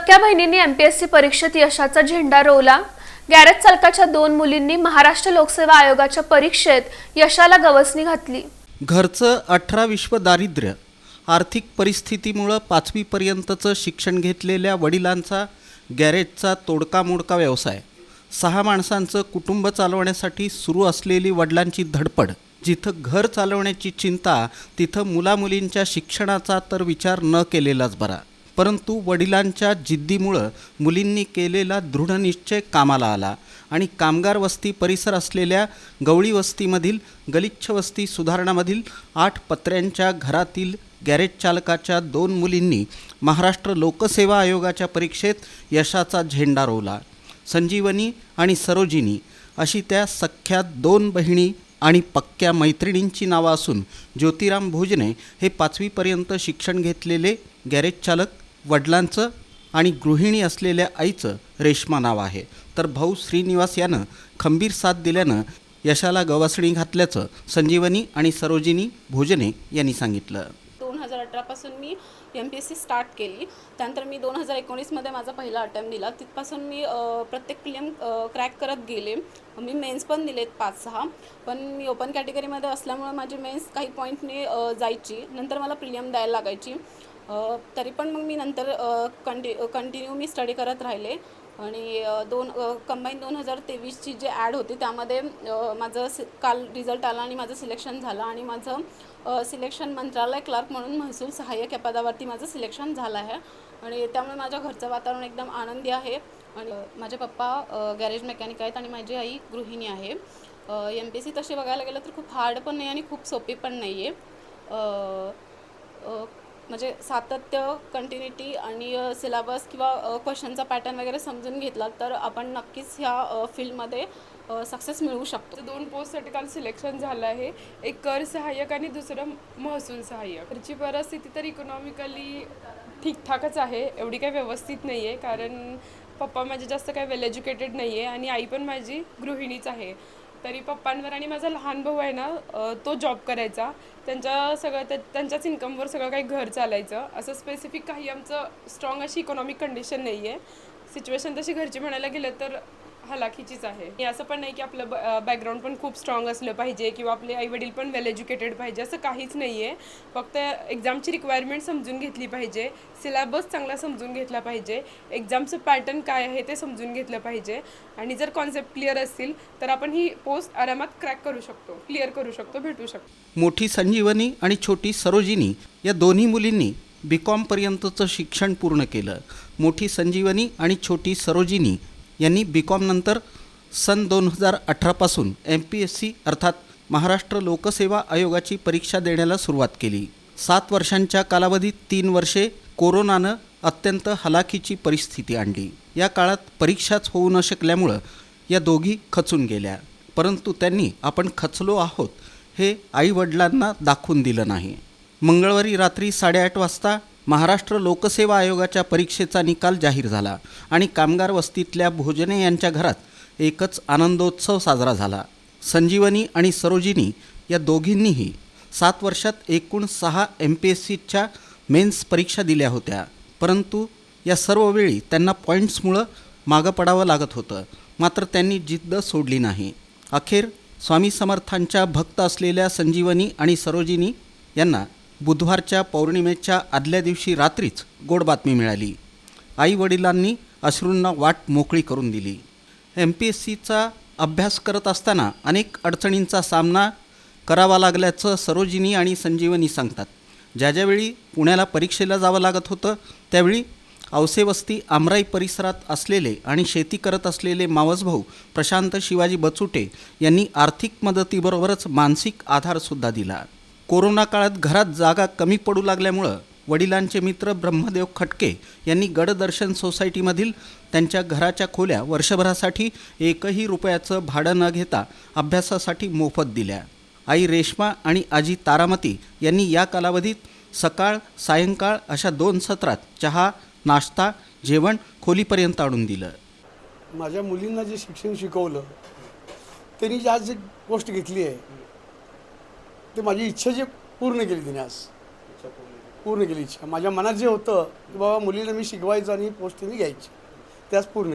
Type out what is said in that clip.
सख्या बहिणींनी एमपीएससी परीक्षेत यशाचा झेंडा रोवला. गॅरेज चालकाच्या दोन मुलींनी महाराष्ट्र लोकसेवा आयोगाच्या परीक्षेत यशाला गवसणी घातली. घरचं अठरा विश्व दारिद्र्य आर्थिक परिस्थितीमुळं पाचवीपर्यंतचं शिक्षण घेतलेल्या वडिलांचा गॅरेजचा तोडका मोडका व्यवसाय सहा माणसांचं कुटुंब चालवण्यासाठी सुरू असलेली वडिलांची धडपड जिथं घर चालवण्याची चिंता तिथं मुलामुलींच्या शिक्षणाचा तर विचार न केलेलाच बरा. परंतु वडिलांच्या जिद्दीमुळं मुलींनी केलेला दृढनिश्चय कामाला आला आणि कामगार वस्ती परिसर असलेल्या गवळी वस्तीमधील गलिच्छ वस्ती सुधारणामधील आठ पत्र्यांच्या घरातील गॅरेज चालकाच्या दोन मुलींनी महाराष्ट्र लोकसेवा आयोगाच्या परीक्षेत यशाचा झेंडा रोवला. संजीवनी आणि सरोजिनी अशी त्या सख्या दोन बहिणी आणि पक्क्या मैत्रिणींची नावं असून ज्योतिराम भोजने हे पाचवीपर्यंत शिक्षण घेतलेले गॅरेज चालक वडिलांचं आणि गृहिणी असलेल्या आईचं रेश्मा नाव आहे. तर भाऊ श्रीनिवास यानं खंबीर साथ दिल्यानं यशाला गवासणी घातल्याचं संजीवनी आणि सरोजिनी भोजने यांनी सांगितलं. दोन हजार अठरापासून मी M P S C start केली. त्यानंतर मी दोन हजार एकोणीसमध्ये माझा पहिला अटेम्प्ट दिला. तिथपासून मी प्रत्येक प्रिलियम क्रॅक करत गेले. मी मेन्स पण दिलेत पाच सहा पण मी ओपन कॅटेगरीमध्ये असल्यामुळे माझी मेन्स काही पॉईंटने जायची. नंतर मला प्रिलियम द्यायला लागायची. तरी पण मग मी नंतर कंटि कंटिन्यू मी स्टडी करत राहिले. आणि दोन कंबाईन दोन हजार तेवीसची जे ॲड होती त्यामध्ये माझं सि काल रिझल्ट आला आणि माझं सिलेक्शन झालं. आणि माझं सिलेक्शन मंत्रालय क्लार्क म्हणून महसूल सहाय्यक या पदावरती माझं सिलेक्शन झालं आहे. आणि त्यामुळे माझ्या घरचं वातावरण एकदम आनंदी आहे. आणि माझे पप्पा गॅरेज मेकॅनिक आहेत आणि माझी आई गृहिणी आहे. एम पी सी तशी बघायला गेलं तर खूप हार्ड पण नाही आणि खूप सोपी पण नाही आहे म्हणजे सातत्य कंटिन्युटी आणि सिलेबस किंवा क्वेश्चनचा पॅटर्न वगैरे समजून घेतला तर आपण नक्कीच ह्या फील्डमध्ये सक्सेस मिळवू शकतो. दोन पोस्टसाठी काल सिलेक्शन झालं आहे. एक कर सहाय्यक आणि दुसरं महसूल सहाय्यक. घरची परिस्थिती तर इकॉनॉमिकली ठीकठाकच आहे. एवढी काही व्यवस्थित नाही आहे कारण पप्पा माझे जास्त काही वेल एज्युकेटेड नाही आहे आणि आई पण माझी गृहिणीच आहे. तरी पप्पांवर आणि माझा लहान भाऊ आहे ना अ, तो जॉब करायचा. त्यांच्या सगळं त्या त्यांच्याच इन्कमवर सगळं काही घर चालायचं. असं स्पेसिफिक काही आमचं स्ट्रॉंग अशी इकॉनॉमिक कंडिशन नाही आहे सिच्युएशन तशी घरची म्हणायला गेलं तर हलाखीचीच आहे. हे असं पण नाही की आपलं बॅकग्राऊंड पण खूप स्ट्रॉंग असलं पाहिजे किंवा आपले आईवडील पण वेल एज्युकेटेड पाहिजे असं काहीच नाही आहे फक्त एक्झामची रिक्वायरमेंट समजून घेतली पाहिजे. सिलेबस चांगला समजून घेतला पाहिजे. एक्झामचं पॅटर्न काय आहे ते समजून घेतलं पाहिजे. आणि जर कॉन्सेप्ट क्लिअर असतील तर आपण ही पोस्ट आरामात क्रॅक करू शकतो क्लिअर करू शकतो भेटू शकतो. मोठी संजीवनी आणि छोटी सरोजिनी या दोन्ही मुलींनी बी कॉमपर्यंतचं शिक्षण पूर्ण केलं. मोठी संजीवनी आणि छोटी सरोजिनी यांनी बी कॉमनंतर सन दोन हजार अठरापासून एम पी एस सी अर्थात महाराष्ट्र लोकसेवा आयोगाची परीक्षा देण्याला सुरुवात केली. सात वर्षांच्या कालावधीत तीन वर्षे कोरोनानं अत्यंत हलाखीची परिस्थिती आणली. या काळात परीक्षाच होऊ न शकल्यामुळं या दोघी खचून गेल्या. परंतु त्यांनी आपण खचलो आहोत हे आईवडिलांना दाखवून दिलं नाही. मंगळवारी रात्री साडेआठ वाजता महाराष्ट्र लोकसेवा आयोगाच्या परीक्षेचा निकाल जाहीर झाला आणि कामगार वस्तीतल्या भोजने यांच्या घरात एकच आनंदोत्सव साजरा झाला. संजीवनी आणि सरोजिनी या दोघींनीही सात वर्षात एकूण सहा एम पी एस सीच्या मेन्स परीक्षा दिल्या होत्या. परंतु या सर्व वेळी त्यांना पॉईंट्समुळं मागं पडावं लागत होतं. मात्र त्यांनी जिद्द सोडली नाही. अखेर स्वामी समर्थांच्या भक्त असलेल्या संजीवनी आणि सरोजिनी यांना बुधवारच्या पौर्णिमेच्या आदल्या दिवशी रात्रीच गोड बातमी मिळाली. आई वडिलांनी अश्रूंना वाट मोकळी करून दिली. एम पी एस सीचा अभ्यास करत असताना अनेक अडचणींचा सामना करावा लागल्याचं सरोजिनी आणि संजीवनी सांगतात. ज्या ज्यावेळी पुण्याला परीक्षेला जावं लागत होतं त्यावेळी औसेवस्ती आमराई परिसरात असलेले आणि शेती करत असलेले मावसभाऊ प्रशांत शिवाजी बचुटे यांनी आर्थिक मदतीबरोबरच मानसिक आधारसुद्धा दिला. कोरोना काळात घरात जागा कमी पडू लागल्यामुळं वडिलांचे मित्र ब्रह्मदेव खटके यांनी गडदर्शन सोसायटीमधील त्यांच्या घराच्या खोल्या वर्षभरासाठी एकही रुपयाचं भाडं न घेता अभ्यासासाठी मोफत दिल्या. आई रेश्मा आणि आजी तारामती यांनी या कालावधीत सकाळ सायंकाळ अशा दोन सत्रात चहा नाश्ता जेवण खोलीपर्यंत आणून दिलं. माझ्या मुलींना जे शिक्षण शिकवलं त्यांनी जी आज जी गोष्ट घेतली आहे ते माझी इच्छा जी पूर्ण केली तिने आज. पूर्ण केली. इच्छा. माझ्या मनात जे होतं की बाबा मुलीला मी शिकवायचं आणि पोस्ट मी घ्यायची. त्याच पूर्ण